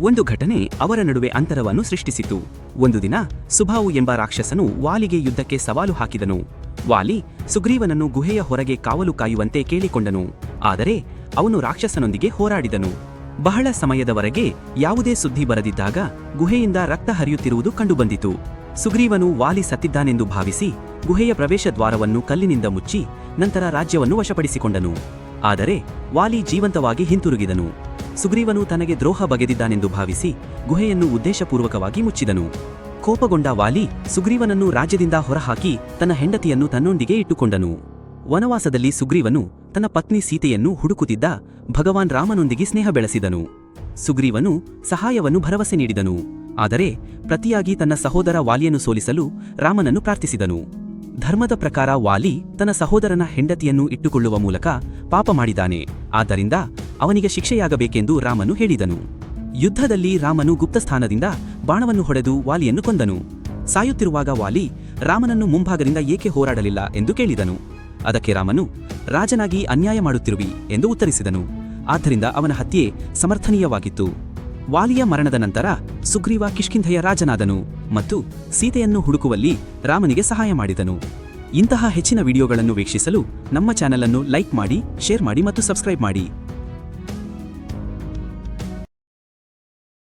ಒಂದು ಘಟನೆ ಅವರ ನಡುವೆ ಅಂತರವನ್ನು ಸೃಷ್ಟಿಸಿತು. ಒಂದು ದಿನ ಸುಭಾವು ಎಂಬ ರಾಕ್ಷಸನು ವಾಲಿಗೆ ಯುದ್ಧಕ್ಕೆ ಸವಾಲು ಹಾಕಿದನು. ವಾಲಿ ಸುಗ್ರೀವನನ್ನು ಗುಹೆಯ ಹೊರಗೆ ಕಾವಲು ಕಾಯುವಂತೆ ಕೇಳಿಕೊಂಡನು. ಆದರೆ ಅವನು ರಾಕ್ಷಸನೊಂದಿಗೆ ಹೋರಾಡಿದನು. ಬಹಳ ಸಮಯದವರೆಗೆ ಯಾವುದೇ ಸುದ್ದಿ ಬರದಿದ್ದಾಗ ಗುಹೆಯಿಂದ ರಕ್ತ ಹರಿಯುತ್ತಿರುವುದು ಕಂಡುಬಂದಿತು. ಸುಗ್ರೀವನು ವಾಲಿ ಸತ್ತಿದ್ದಾನೆಂದು ಭಾವಿಸಿ ಗುಹೆಯ ಪ್ರವೇಶ ದ್ವಾರವನ್ನು ಕಲ್ಲಿನಿಂದ ಮುಚ್ಚಿ ನಂತರ ರಾಜ್ಯವನ್ನು ವಶಪಡಿಸಿಕೊಂಡನು. ಆದರೆ ವಾಲಿ ಜೀವಂತವಾಗಿ ಹಿಂತಿರುಗಿದನು. ಸುಗ್ರೀವನು ತನಗೆ ದ್ರೋಹ ಬಗೆದಿದ್ದಾನೆಂದು ಭಾವಿಸಿ ಗುಹೆಯನ್ನು ಉದ್ದೇಶಪೂರ್ವಕವಾಗಿ ಮುಚ್ಚಿದನು. ಕೋಪಗೊಂಡ ವಾಲಿ ಸುಗ್ರೀವನನ್ನು ರಾಜ್ಯದಿಂದ ಹೊರಹಾಕಿ ತನ್ನ ಹೆಂಡತಿಯನ್ನು ತನ್ನೊಂದಿಗೆ ಇಟ್ಟುಕೊಂಡನು. ವನವಾಸದಲ್ಲಿ ಸುಗ್ರೀವನು ತನ್ನ ಪತ್ನಿ ಸೀತೆಯನ್ನು ಹುಡುಕುತ್ತಿದ್ದ ಭಗವಾನ್ ರಾಮನೊಂದಿಗೆ ಸ್ನೇಹ ಬೆಳೆಸಿದನು. ಸುಗ್ರೀವನು ಸಹಾಯವನ್ನು ಭರವಸೆ ನೀಡಿದನು. ಆದರೆ ಪ್ರತಿಯಾಗಿ ತನ್ನ ಸಹೋದರ ವಾಲಿಯನ್ನು ಸೋಲಿಸಲು ರಾಮನನ್ನು ಪ್ರಾರ್ಥಿಸಿದನು. ಧರ್ಮದ ಪ್ರಕಾರ ವಾಲಿ ತನ್ನ ಸಹೋದರನ ಹೆಂಡತಿಯನ್ನು ಇಟ್ಟುಕೊಳ್ಳುವ ಮೂಲಕ ಪಾಪ ಮಾಡಿದ್ದಾನೆ. ಆದ್ದರಿಂದ ಅವನಿಗೆ ಶಿಕ್ಷೆಯಾಗಬೇಕೆಂದು ರಾಮನು ಹೇಳಿದನು. ಯುದ್ಧದಲ್ಲಿ ರಾಮನು ಗುಪ್ತಸ್ಥಾನದಿಂದ ಬಾಣವನ್ನು ಹೊಡೆದು ವಾಲಿಯನ್ನು ಕೊಂದನು. ಸಾಯುತ್ತಿರುವಾಗ ವಾಲಿ ರಾಮನನ್ನು ಮುಂಭಾಗದಿಂದ ಏಕೆ ಹೋರಾಡಲಿಲ್ಲ ಎಂದು ಕೇಳಿದನು. ಅದಕ್ಕೆ ರಾಮನು, ರಾಜನಾಗಿ ಅನ್ಯಾಯ ಮಾಡುತ್ತಿರುವಿ ಎಂದು ಉತ್ತರಿಸಿದನು. ಆದ್ದರಿಂದ ಅವನ ಹತ್ಯೆ ಸಮರ್ಥನೀಯವಾಗಿತ್ತು. ವಾಲಿಯ ಮರಣದ ನಂತರ ಸುಗ್ರೀವ ಕಿಷ್ಕಿಂಧೆಯ ರಾಜನಾದನು ಮತ್ತು ಸೀತೆಯನ್ನು ಹುಡುಕುವಲ್ಲಿ ರಾಮನಿಗೆ ಸಹಾಯ ಮಾಡಿದನು. ಇಂತಹ ಹೆಚ್ಚಿನ ವಿಡಿಯೋಗಳನ್ನು ವೀಕ್ಷಿಸಲು ನಮ್ಮ ಚಾನೆಲ್ ಅನ್ನು ಲೈಕ್ ಮಾಡಿ, ಶೇರ್ ಮಾಡಿ ಮತ್ತು ಸಬ್ಸ್ಕ್ರೈಬ್ ಮಾಡಿ.